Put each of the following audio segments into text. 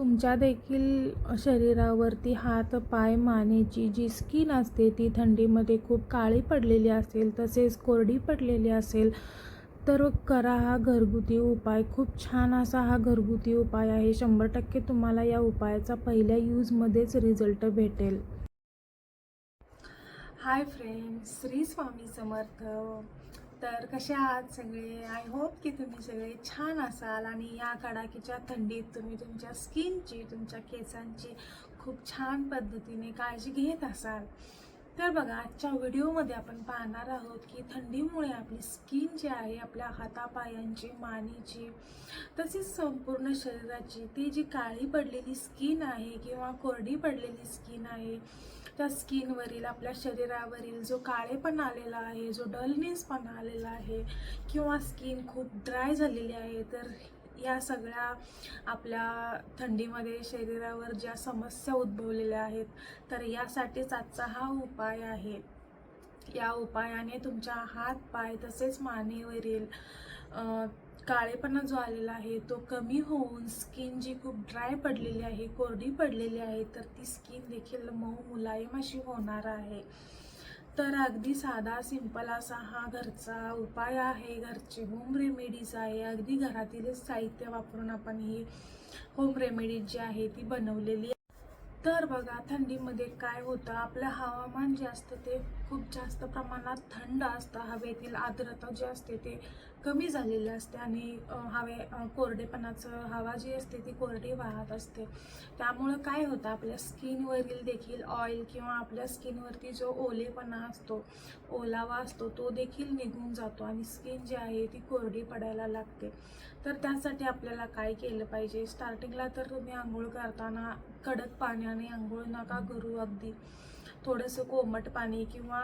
तुमच्या देखील शरीरावरती हात पाय मानेची जी स्किन असते ती थंडीमध्ये खूप काळी पडलेली असेल तसेच कोरडी पडलेली असेल तर करा हा घरगुती उपाय. खूप छान असा हा घरगुती उपाय आहे. शंभर टक्के तुम्हाला या उपायाचा पहिल्या यूजमध्येच रिझल्ट भेटेल. Hi friends Shri Swami Samarth. तर कसे आहात सगळे? आय होप की तुम्ही सगळे छान असाल आणि या कडाकीच्या थंडीत तुम्ही तुमच्या स्किनची तुमच्या केसांची खूप छान पद्धतीने काळजी घेत असाल. तर बघा आजच्या व्हिडिओमध्ये आपण पाहणार आहोत की थंडीमुळे आपली स्किन जी आहे आपल्या हातापायांची मानेची तसेच संपूर्ण शरीराची ती जी काळी पडलेली स्किन आहे किंवा कोरडी पडलेली स्किन आहे त्या स्किनवरील आपल्या शरीरावरील जो काळेपण आलेला आहे जो डलनेस पण आलेला आहे किंवा स्किन खूप ड्राय झालेली आहे तर या सगळ्या आपल्या थंडीमध्ये शरीरावर ज्या समस्या उद्भवलेल्या आहेत तर यासाठीच आजचा हा उपाय आहे. या उपायाने तुमच्या हात पाय तसेच मानेवरील काळेपणा जो आलेला आहे तो कमी होऊन स्किन जी खूप ड्राय पडलेली आहे कोरडी पडलेली आहे तर ती स्किन देखील मऊ मुलायम अशी होणार आहे. तर अगदी साधा सिंपल असा हा घरचा उपाय आहे. घरची होम रेमेडीज आहे. अगदी घरातीलच साहित्य वापरून आपण ही होम रेमेडीज जी आहे ती बनवलेली तर बघा थंडीमध्ये काय होतं? आपलं हवामान जे असतं ते खूप जास्त प्रमाणात थंड असतं. हवेतील आर्द्रता जी असते ते कमी झालेली असते आणि हवे कोरडेपणाचं हवा जी असते ती कोरडी वाहत असते. त्यामुळं काय होतं आपल्या स्किनवरील देखील ऑइल किंवा आपल्या स्किनवरती जो ओलेपणा असतो ओलावा असतो तो देखील निघून जातो आणि स्किन जी आहे ती कोरडी पडायला लागते. तर त्यासाठी आपल्याला काय केलं पाहिजे? स्टार्टिंगला तर तुम्ही आंघोळ करताना कडक पाण्याने आंघोळ नका करू अगदी. थोडंसं कोमट पाणी किंवा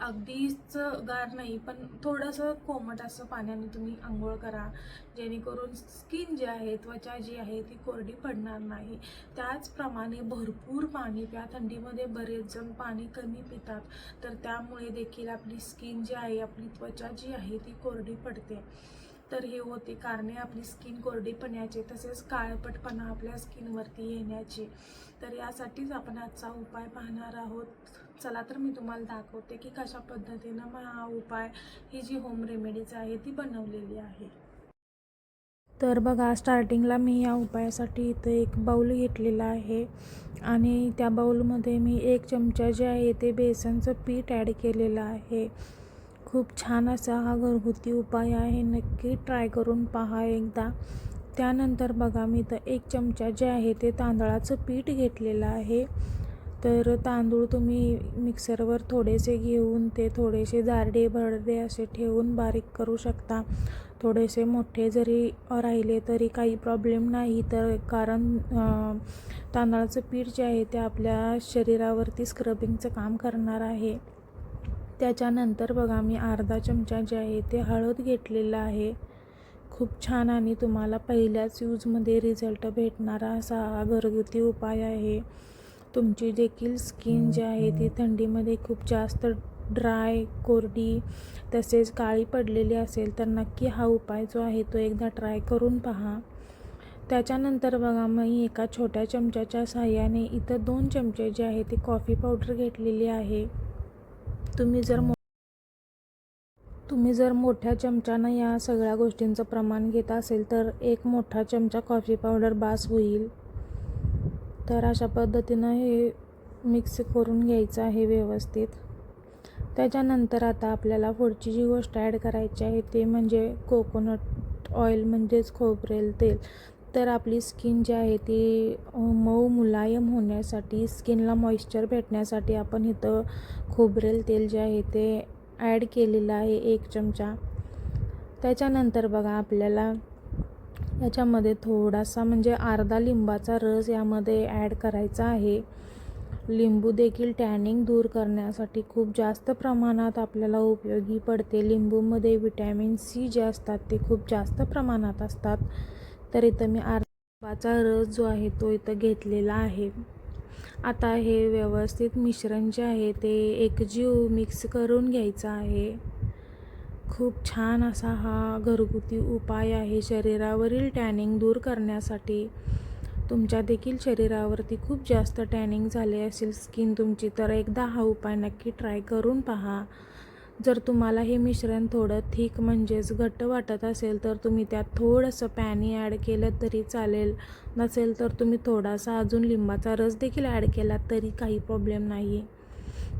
अगदीच गार नाही पण थोडंसं कोमट असं पाण्याने तुम्ही आंघोळ करा. जेणेकरून स्किन जी आहे त्वचा जी आहे ती कोरडी पडणार नाही. त्याचप्रमाणे भरपूर पाणी प्या थंडीमध्ये बरेच जण पाणी कमी पितात. तर त्यामुळे देखील आपली स्किन जी आहे आपली त्वचा जी आहे ती कोरडी पडते. तर हे होते कारणे आपली स्किन कोरडेपणाचे तसेच काळपटपणा आपल्या स्किनवरती येण्याची. तर यासाठीच आपण आजचा उपाय पाहणार आहोत. चला तर मी तुम्हाला दाखवते की कशा पद्धतीनं मग हा उपाय ही जी होम रेमेडीज आहे ती बनवलेली आहे. तर बघा स्टार्टिंगला मी या उपायासाठी इथं एक बाऊल घेतलेला आहे आणि त्या बाऊलमध्ये मी एक चमचा जे आहे ते बेसनचं पीठ ॲड केलेलं आहे. खूप छान असा हा घरगुती उपाय आहे. नक्की ट्राय करून पहा एकदा. त्यानंतर बघा मी तर एक चमचा जे आहे ते तांदळाचं पीठ घेतलेलं आहे. तर तांदूळ तुम्ही मिक्सरवर थोडेसे घेऊन ते थोडेसे जारडे भरडे असे ठेवून बारीक करू शकता. थोडेसे मोठे जरी राहिले तरी काही प्रॉब्लेम नाही. तर कारण तांदळाचं पीठ जे आहे ते आपल्या शरीरावरती स्क्रबिंगचं काम करणार आहे. त्याच्यानंतर बघा मी अर्धा चमचा जे आहे ते हळद घेतलेलं आहे. खूप छान आणि तुम्हाला पहिल्याच यूजमध्ये रिझल्ट भेटणारा असा हा घरगुती उपाय आहे. तुमची देखील स्किन जी आहे ती थंडीमध्ये खूप जास्त ड्राय कोरडी तसेच काळी पडलेली असेल तर नक्की हा उपाय जो आहे तो एकदा ट्राय करून पहा. त्याच्यानंतर बघा मी एका छोट्या चमच्याच्या साहाय्याने इथं दोन चमचे जे आहे ते कॉफी पावडर घेतलेली आहे. तुम्ही जर मो तुम्ही जर मोठ्या चमच्यानं या सगळ्या गोष्टींचं प्रमाण घेत असेल तर एक मोठा चमचा कॉफी पावडर बास होईल. तर अशा पद्धतीनं हे मिक्स करून घ्यायचं आहे व्यवस्थित. त्याच्यानंतर आता आपल्याला पुढची जी गोष्ट ॲड करायची आहे ते म्हणजे कोकोनट ऑइल म्हणजेच खोबरेल तेल. तर आपली स्किन जी आहे ती मऊ मुलायम होण्यासाठी स्किनला मॉइश्चर भेटण्यासाठी आपण इथं खोबरेल तेल जे आहे ते ॲड केलेलं आहे एक चमचा. त्याच्यानंतर बघा आपल्याला याच्यामध्ये थोडासा म्हणजे अर्धा लिंबाचा रस यामध्ये ॲड करायचा आहे. लिंबू देखील टॅनिंग दूर करण्यासाठी खूप जास्त प्रमाणात आपल्याला उपयोगी पडते. लिंबूमध्ये विटॅमिन सी जे असतात ते खूप जास्त प्रमाणात असतात. तर इथं मी आरबाचा रस जो आहे तो इथं घेतलेला आहे. आता हे व्यवस्थित मिश्रण जे आहे ते एकजीव मिक्स करून घ्यायचं आहे. खूप छान असा हा घरगुती उपाय आहे शरीरावरील टॅनिंग दूर करण्यासाठी. तुमच्या देखील शरीरावरती खूप जास्त टॅनिंग झाले असेल स्किन तुमची तर एकदा हा उपाय नक्की ट्राय करून पहा. जर तुम्हाला हे मिश्रण थोडं थिक म्हणजेच घट्ट वाटत असेल तर तुम्ही त्यात थोडंसं पाणी ॲड केलं तरी चालेल. नसेल तर तुम्ही थोडासा अजून लिंबाचा रस देखील ॲड केला तरी काही प्रॉब्लेम नाही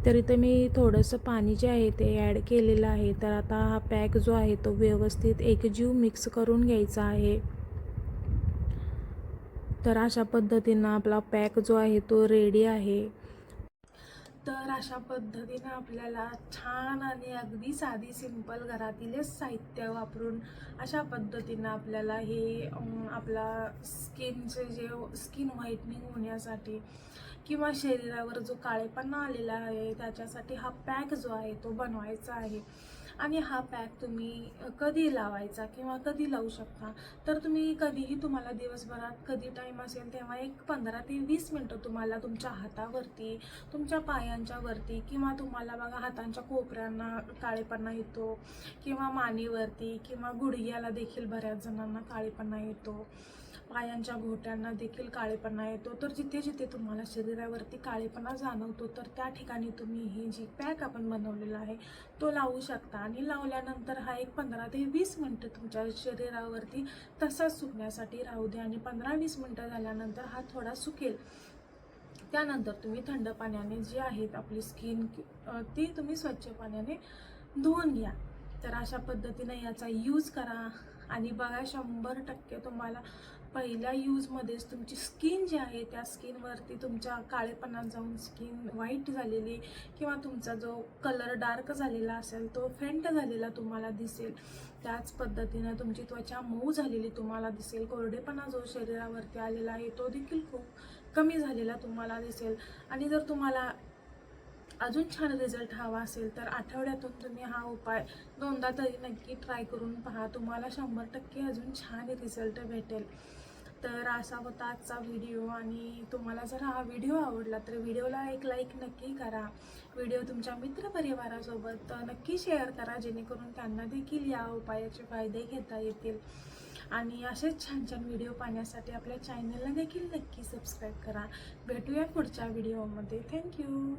तर मी थोडंसं पाणी जे आहे ते ॲड केलेलं आहे. तर आता हा पॅक जो आहे तो व्यवस्थित एकजीव मिक्स करून घ्यायचा आहे. तर अशा पद्धतीनं आपला पॅक जो आहे तो रेडी आहे. तर अशा पद्धतीनं आपल्याला छान आणि अगदी साधी सिंपल घरातीलच साहित्य वापरून अशा पद्धतीनं आपल्याला हे आपला स्किनचे जे स्किन व्हाईटनिंग होण्यासाठी किंवा शरीरावर जो काळेपणा आलेला आहे त्याच्यासाठी हा पॅक जो आहे तो बनवायचा आहे. आणि हा पॅक तुम्ही कधी लावायचा किंवा कधी लावू शकता? तर तुम्ही कधीही तुम्हाला दिवसभरात कधी टाईम असेल तेव्हा एक पंधरा ते वीस मिनटं तुम्हाला तुमच्या हातावरती तुमच्या पायांच्या वरती किंवा तुम्हाला बघा हातांच्या कोपऱ्यांना काळेपणा येतो किंवा मानेवरती किंवा गुडघ्याला देखील बऱ्याच जणांना काळेपणा येतो. पायांच्या घोट्यांना देखील काळेपणा येतो. तर जिथे जिथे तुम्हाला शरीरावरती काळेपणा जाणवतो तर त्या ठिकाणी तुम्ही ही जी पॅक आपण बनवलेला आहे तो लावू शकता. आणि लावल्यानंतर हा एक पंधरा ते वीस मिनटं तुमच्या शरीरावरती तसाच सुकण्यासाठी राहू द्या. आणि पंधरा वीस मिनटं झाल्यानंतर हा थोडा सुकेल. त्यानंतर तुम्ही थंड पाण्याने जी आहेत आपली स्किन ती तुम्ही स्वच्छ पाण्याने धुवून घ्या. तर अशा पद्धतीने याचा यूज करा. आणि बघा शंभर टक्के तुम्हाला पहिल्या यूजमध्येच तुमची स्किन जी आहे त्या स्किनवरती तुमच्या काळेपणात जाऊन स्किन व्हाईट झालेली किंवा तुमचा जो कलर डार्क झालेला असेल तो फेंट झालेला तुम्हाला दिसेल. त्याच पद्धतीनं तुमची त्वचा मऊ झालेली तुम्हाला दिसेल. कोरडेपणा जो शरीरावरती आलेला आहे तो देखील खूप कमी झालेला तुम्हाला दिसेल. आणि जर तुम्हाला अजून छान रिझल्ट हवा असेल तर आठवड्यातून तुम्ही हा उपाय दोनदा तरी नक्की ट्राय करून पहा. तुम्हाला शंभर टक्के अजून छान रिझल्ट भेटेल. तर असा होता आजचा व्हिडिओ आणि तुम्हाला जर हा व्हिडिओ आवडला तर व्हिडिओला एक लाईक नक्की करा. व्हिडिओ तुमच्या मित्रपरिवारासोबत नक्की शेअर करा जेणेकरून त्यांना देखील या उपायाचे फायदे घेता येतील. आणि असेच छान छान व्हिडिओ पाहण्यासाठी आपल्या चॅनलला देखील नक्की सबस्क्राईब करा. भेटूया पुढच्या व्हिडिओमध्ये थँक्यू